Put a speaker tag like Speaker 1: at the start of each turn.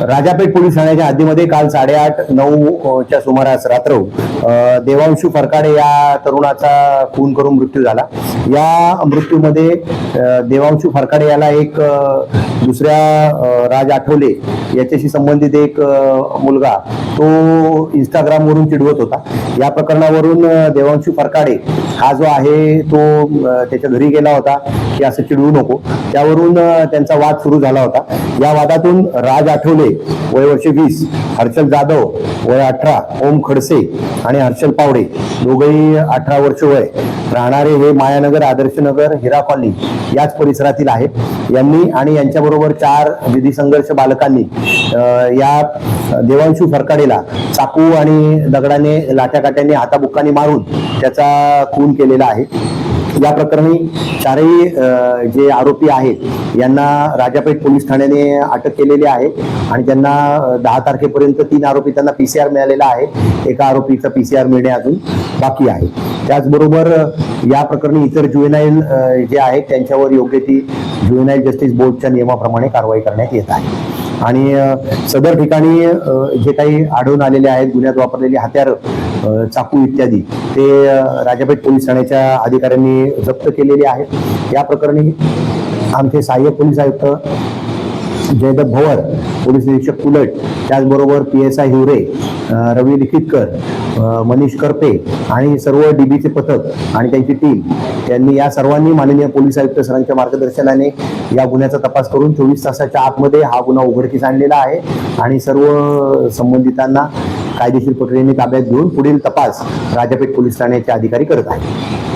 Speaker 1: Rajapeth police ठाण्याच्या हद्दीमध्ये काल साडेआठ नऊ च्या सुमारास रात्र देवांशू फरकाडे या तरुणाचा खून करून मृत्यू झाला. या मृत्यूमध्ये देवांशू फरकाडे याला एक दुसऱ्या राज आठवले याच्याशी संबंधित एक मुलगा तो इंस्टाग्रामवरून चिडवत होता. या प्रकरणावरून देवांशू फरकाडे हा जो आहे तो त्याच्या घरी गेला होता. की असं चिडवू नको. त्यावरून त्यांचा वाद सुरू झाला होता. या वादातून राज आठवले वय वर्ष वीस हर्षल जाधव वय अठरा ओम खडसे आणि हर्षल पावडे. दोघेही अठरा वर्ष वय. राहणारे हे मायानगर आदर्शनगर हिरा कॉलनी याच परिसरातील आहेत. यांनी आणि यांच्याबरोबर चार विधी संघर्ष बालकांनी या देवांशू फरकाडेला चाकू आणि दगडाने लाट्याकाट्याने हाताबुक्काने मारून त्याचा खून केलेला आहे. या प्रकरणी चारही जे आरोपी आहेत यांना राजापेठ पोलीस ठाण्याने अटक केलेली आहे आणि त्यांना दहा तारखेपर्यंत तीन आरोपी त्यांना पीसीआर मिळालेला आहे. एका आरोपीचा पीसीआर मिळणे अजून बाकी आहे. त्याचबरोबर या प्रकरणी इतर ज्युएनाईल जे आहेत त्यांच्यावर योग्य ती ज्युएनाईल जस्टिस बोर्डच्या नियमाप्रमाणे कारवाई करण्यात येत आहे. आणि सदर ठिकाणी जे काही आढळून आलेले आहेत गुन्ह्यात वापरलेली हत्यारं चाकू इत्यादी ते राजापेठ पोलीस ठाण्याच्या अधिकाऱ्यांनी जप्त केलेले आहेत. या प्रकरणी आमचे सहाय्यक पोलीस आयुक्त जयदत्त भवर पोलीस निरीक्षक कुलट त्याचबरोबर P S I Hiware Ravi Likhitkar Manish Karpe आणि सर्व डीबीचे पथक आणि त्यांची टीम त्यांनी या सर्वांनी माननीय पोलीस आयुक्त सरांच्या मार्गदर्शनाने या गुन्ह्याचा तपास करून चोवीस तासाच्या आतमध्ये हा गुन्हा उघडकीस आणलेला आहे. आणि सर्व संबंधितांना कायदेशीर प्रक्रियेने ताब्यात घेऊन पुढील तपास राजापेठ पोलीस ठाण्याचे अधिकारी करत आहेत.